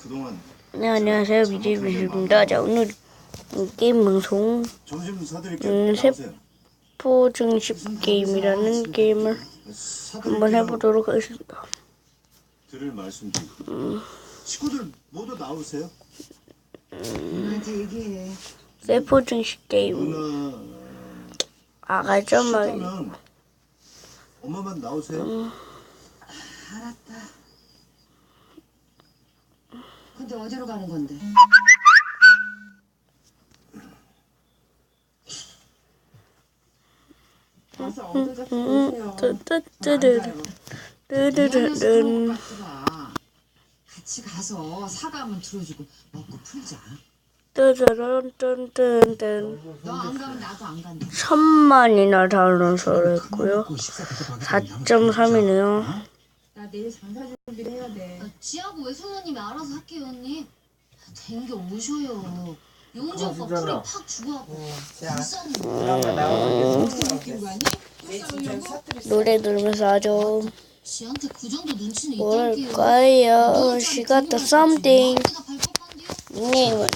그동안 네, 안녕하세요. 미지미입니다. 자, 오늘 게임 방송 점심 사드릴게요. 음, 세- 나오세요. 포증식 게임이라는 게임을 사드릴게요. 한번 해보도록 하겠습니다. 들을 말씀 좀. 식구들 모두 나오세요. 엄마한테 얘기해. 세포 증식 게임. 누나 아가좀만 싫다면 엄마만 나오세요. 알았다. 근데 어디로 가는 건데? 가서 엉덩이 음, 보세요. 뜨뜨뜨르 뜨르르른 같이 가서 사과 한번 들어주고 먹고 풀자. 뜨르른 뜬뜬뜬 너안 가면 나도 안 간다. 천만이나 다운로드 했고요. 4.3이네요. 나 내일 장사 준비를 해야 돼. 아, 지하고 외숙모님이 알아서 할게요 언니 댕겨 오셔요 용주 오빠 풀이 팍 죽어갖고 불쌍해 거 아니? 노래 들으면서 아주 지한테 그 정도 눈치는 뭘까요? She got the something. 내가 발톱한데요? 닉네임은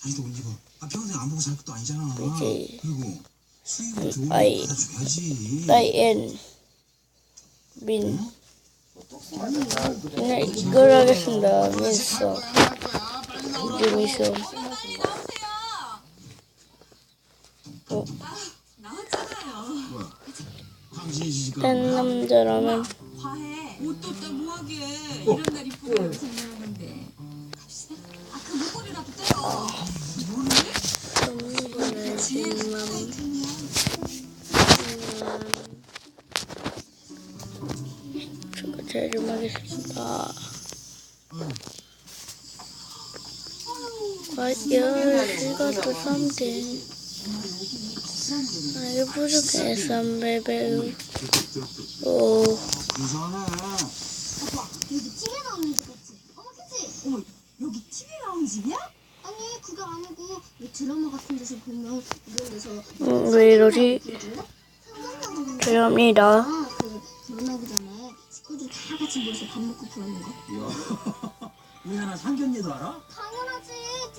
다시 돈 이거 아, 평생 안 보고 살 것도 아니잖아 그치. 그리고 수익은 좋은 아이. 거 받아줘야지 다이앤 민 오늘 이걸 하겠습니다. 미스어 이제 미스어 어, 딴 남자라면. 화해. 옷도 또 뭐하게 이런 날 이쁘게 생각하는 건데. 이것도 something 날 부족해서 베베 오 이상하네 여기 TV에 나오는 집 TV 나온 집이야? 아니 그게 왜 음, 왜 이러지 죄송합니다 우리나라 상견례도 알아? 당연하지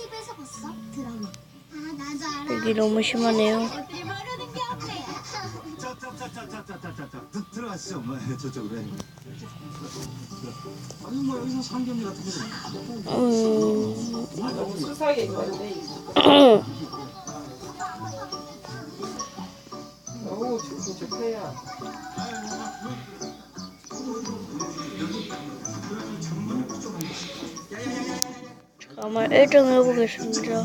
TV에서 봤어 드라마 아 나도 알아 여기 너무 심하네요 애들이 말하는 게 앞에 자자자자자자자자 들어가시죠 엄마 저쪽으로 해. 아니 뭐 여기서 상견례 같은 거 음, 잠 깐만 1등 해보겠습니다.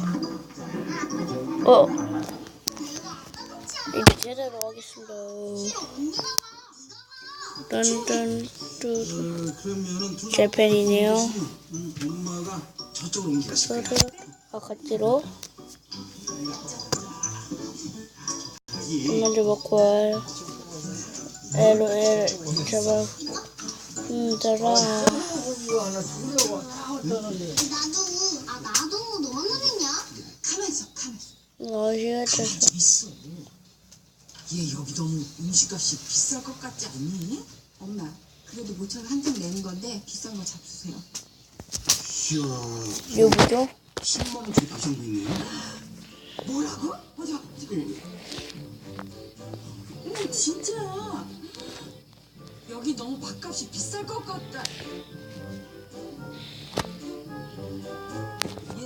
어, 이제 제대로 하겠습니다. 딴딴 제 팬이네요. 음, 저를 아카지로 먼저 먹고 할 LOL 제발 힘들어 나도 아 나도 너만 하겠냐? 가만 있어 있어. 어시겠어 재밌어. 얘 여기 너무 음식값이 비쌀 것 같지 않니? 엄마 그래도 모처럼 한턱 내는 건데 비싼 거 잡수세요. 이야 누구죠? 10만 원짜리 밥상도 있네 뭐라고? 어디 봐. 어머 진짜야. 여기 너무 밥값이 비쌀 것 같다.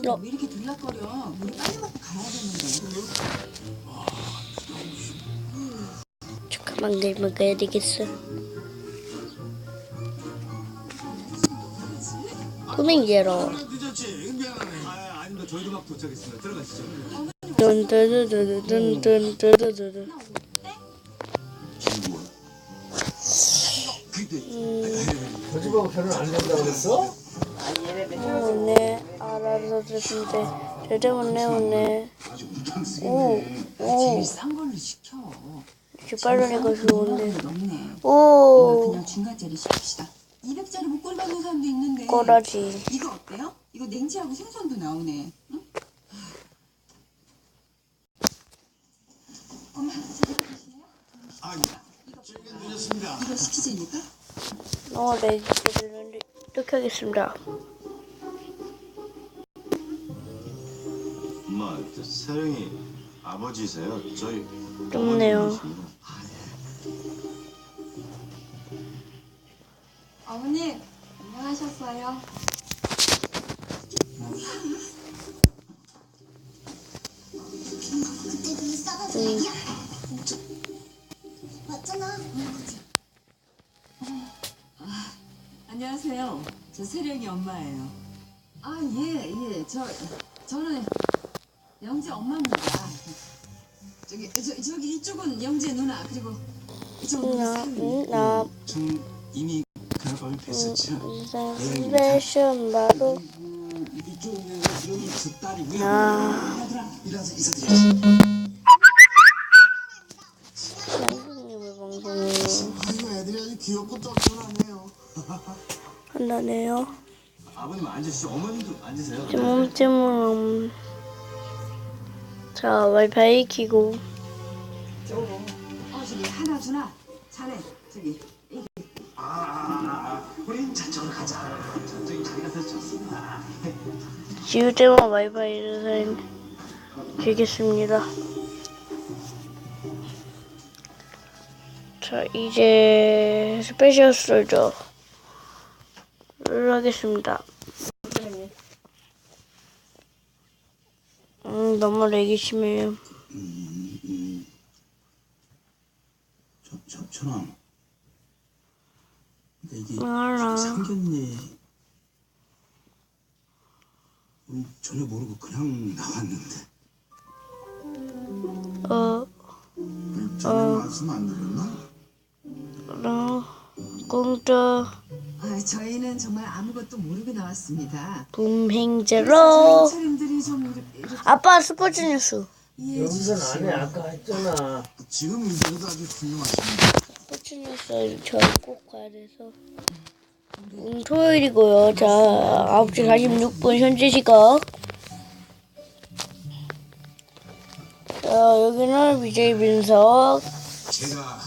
어. 왜 이렇게 들락거려? 우리 빨리 먹고 가야 되는데. 잠깐만 내일 먹어야 되겠어. 아막 도착했습니다. 들어가시죠. 든든든든든든든든 거짓말하고 결혼 안 된다고 그랬어? 오네 알아서 듣는데 저 때문에 오네 오오 싼 걸로 시켜. 이렇게 빨리 가서 오는데 없네. 오 그냥 중간짜리 시킵시다. 200짜리 목걸이 받는 사람도 있는데. 꼬라지 이거 어때요? 이거 냉지하고 생선도 나오네. 응? 엄마? 아. 이거 시키자니까? 어, 네, 이렇게 하겠습니다. 사령이 아버지세요? 저희 좋네요. 어머님이십니다. 어머니 안녕하셨어요? 안녕하세요. 저 세령이 엄마예요. 아, 예, 예. 저, 저는 영재 엄마입니다. 저기, 저, 저기 이쪽은 영재 누나, 그리고 이쪽은 우리 나, 사위. 나, 이미 밤에 뵀었죠. 스페셜 바로 이쪽에 이름이 저 딸이고요. 인사드려야지. 선생님의 방송을 아이고 애들이 아주 귀엽고 쫀쫀하네요. 한다네요. 아버님 앉으시죠. 어머님도 앉으세요. 찜찜 자 와이파이 키고 어, 저기 하나 주나? 잘해. 저기. 아, 우린 저쪽으로 가자. 저쪽이 자리가 더 좋습니다. 지울 때만 와이파이를 사용하겠습니다. 자 이제 스페셜 솔저를 하겠습니다. 음 너무 렉이 심해요. 저, 저, 저랑 그러니까 이게 알아. 상견례 우리 전혀 모르고 그냥 나왔는데 어, 전혀 말씀 안 드렸나? 어, 공짜 아, 저희는 정말 아무것도 모르고 나왔습니다. 붐행제로 차림들이 좀 이렇게 아빠 스포츠 뉴스 여기선 주십시오. 안해 아까 했잖아. 지금 이들도 아주 훌륭하십니다. 스포츠 뉴스 저꼭 가야 돼서 음, 토요일이고요 자 9시 46분 현재 시각 자 여기는 BJ 민석 제가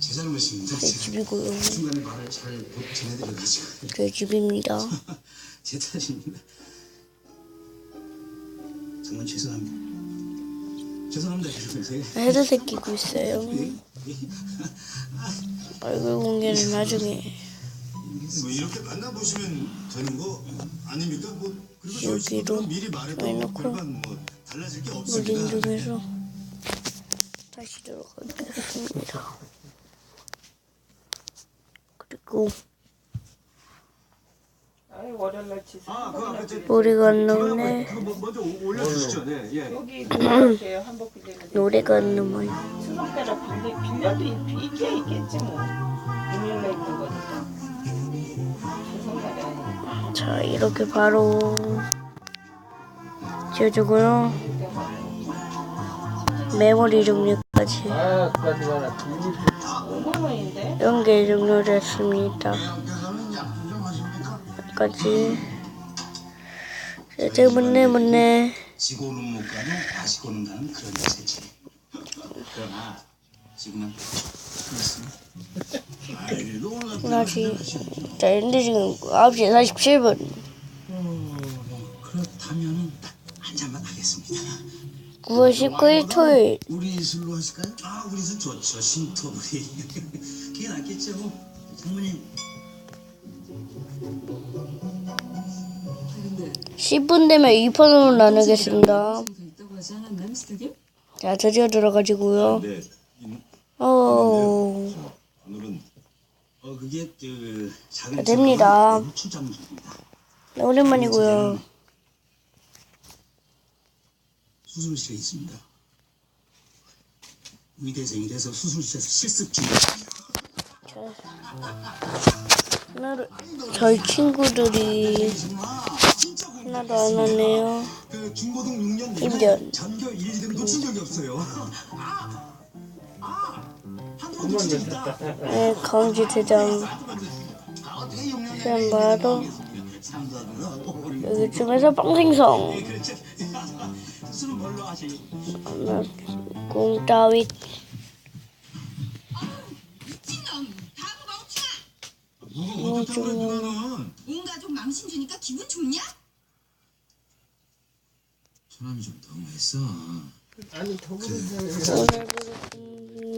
제 잘못입니다. 제 제가 집이고요 중간에 말을 잘 못 전해드려가지고 제 집입니다 제 탓입니다. 정말 죄송합니다. 죄송합니다. 제가 헤드셋 끼고 있어요 얼굴 공개는 나중에 뭐 이렇게 만나보시면 되는 거 아닙니까? 뭐 그리고 저희 여기로 친구들은 미리 말해도 해놓고 별반 뭐 달라질 게물 없습니다. 인중해서 다시 들어가겠습니다 그리고 아, 그 뭐-. 네, 예. 여기 한복 빌리는. 노래가 안 나와요 추석 때라 빌리 빌려도 있- 있게 있겠지 뭐. 금요일에 있는 거니까. 추석날에 아니니까. 자 이렇게 바로 지워주고요 메모리 종류까지 아, 그까지 가라. 비밀 5만 원인데? 연계 종료됐습니다 형께서는 약주 좀 하십니까? 까지. 이제 문네 문네. 지고는 못 가도 마시고는 가는 그런 세체. 그러나 지금은 같은 다시 자 현재 지금 9시 47분. 어, 그렇다면은 딱한 잔만 하겠습니다. 9월 19일 토요일. 우리 술로 하실까요? 아 우리 술 좋죠. 신토부리 그게 낫겠죠. 장모님 10분 되면 2편으로 나누겠습니다? 자 드디어 들어가지고요. 네. 이- 어. 어 그게 그 작은 아, 됩니다. 출장입니다. 오랜만이고요. 수술실에 있습니다. 의대생이라서 수술실에서 실습 중 하나를 저희 친구들이 하나도 안 왔네요. 그 중고등 6년. 내내 임견. 전교 1등 놓친 적이 없어요 아아한 번도 그만 진짜 있다 네 강지 대장. 아, 어떻게 6년 그냥 봐도 여기쯤에서 빵생성 공따윗 누가 어떻다고 누나는 온 가족 망신 주니까 기분 좋냐? 처남이 좀 너무했어 아니 더불어서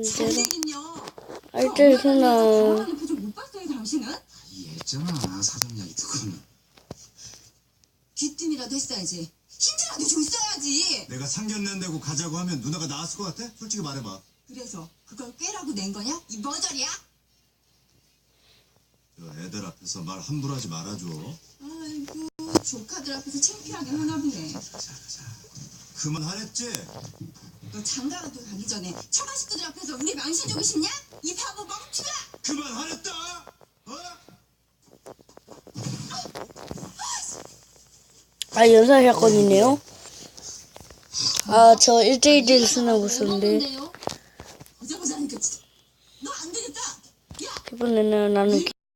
선생님요. 알뜰 소나 표정 못 봤어요 당신은? 이해했잖아 사정 이야기 듣고는 귀뜸이라도 했어야지. 힌트라도 줬어야지. 내가 상견례 내고 가자고 하면 누나가 나왔을 것 같아? 솔직히 말해봐 그래서 그걸 꾀라고 낸 거냐? 이 머저리야? 저 애들 앞에서 말 함부로 하지 말아줘 아이고 조카들 앞에서 창피하게 하나 보네. 그만 하랬지? 너 장가가도 가기 전에 처가 식구들 앞에서 우리 망신 주고 싶냐? 이 바보 멍청아! 그만 하랬다 어? 아 연사 사건이네요. 아저 보자니까 진짜 너 안 되겠다. 야 이번에는 나는